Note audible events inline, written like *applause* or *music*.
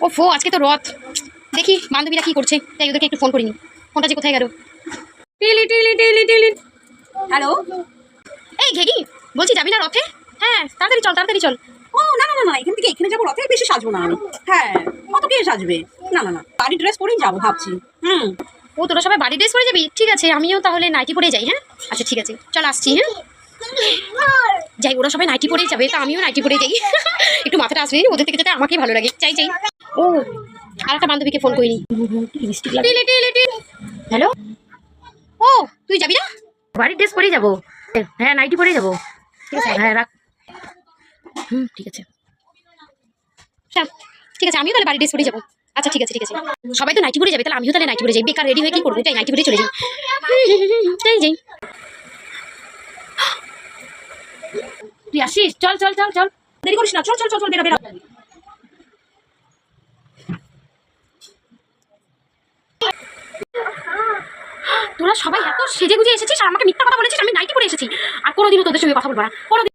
ও ফো আজকে তো রথ। দেখি বান্ধবীরা কি করছে। তাই ওদেরকে একটু ফোন করিনি। ফোনটা যে কোথায় গেল? টিলি টিলি টিলি টিলি। হ্যালো এই ঘেগি বলছি যাবি না রথে? হ্যাঁ তাড়াতাড়ি চল তাড়াতাড়ি চল। ও না না না না এখান থেকে এখানে যাব রথে বেশি সাজবো না আমি। হ্যাঁ কত কে সাজবে? না না না বাড়ির ড্রেস পরেই যাব ভাবছি। হুম। ও তোরা সবাই বাড়ি ড্রেস পরে যাবি? ঠিক আছে আমিও তাহলে নাইটি পরে যাই হ্যাঁ? আচ্ছা ঠিক আছে চল আসছি হ্যাঁ? যাই ওরা সবাই নাইটি পরেই যাবে তা আমিও নাইটি পরে যাই। *laughs* একটু মাথাটা আসবে ওদের থেকে যাতে আমাকেই ভালো লাগে। চাই চাই ও আর একটা বান্ধবীকে ফোন করিনি। হ্যালো ও তুই যাবি না? বাড়ির ড্রেস পরেই যাব। হ্যাঁ নাইটি পরেই যাব। ঠিক আছে হ্যাঁ রাখ। হুম ঠিক আছে। ঠিক আছে আমিও তাহলে বাড়ির ড্রেস পরে যাব। আচ্ছা ঠিক আছে ঠিক আছে। সবাই তো নাইটি পরে যাবে তাহলে আমিও তাহলে নাইটি পরে যাই। বেকার রেডি হয়ে কি করব? তাই নাইটি পরে চলে যাই। তাই যাই। তুই আসিস? চল চল চল চল। দেরি করিস না চল চল চল চল বেরো বেরো। তোরা সবাই এত সেজে গুজে এসেছিস আর আমাকে মিথ্যা কথা বলেছিস, আমি নাইটি পরে এসেছি। আর কোনোদিনও তোদের সঙ্গে কথা বলব না। কোনোদিন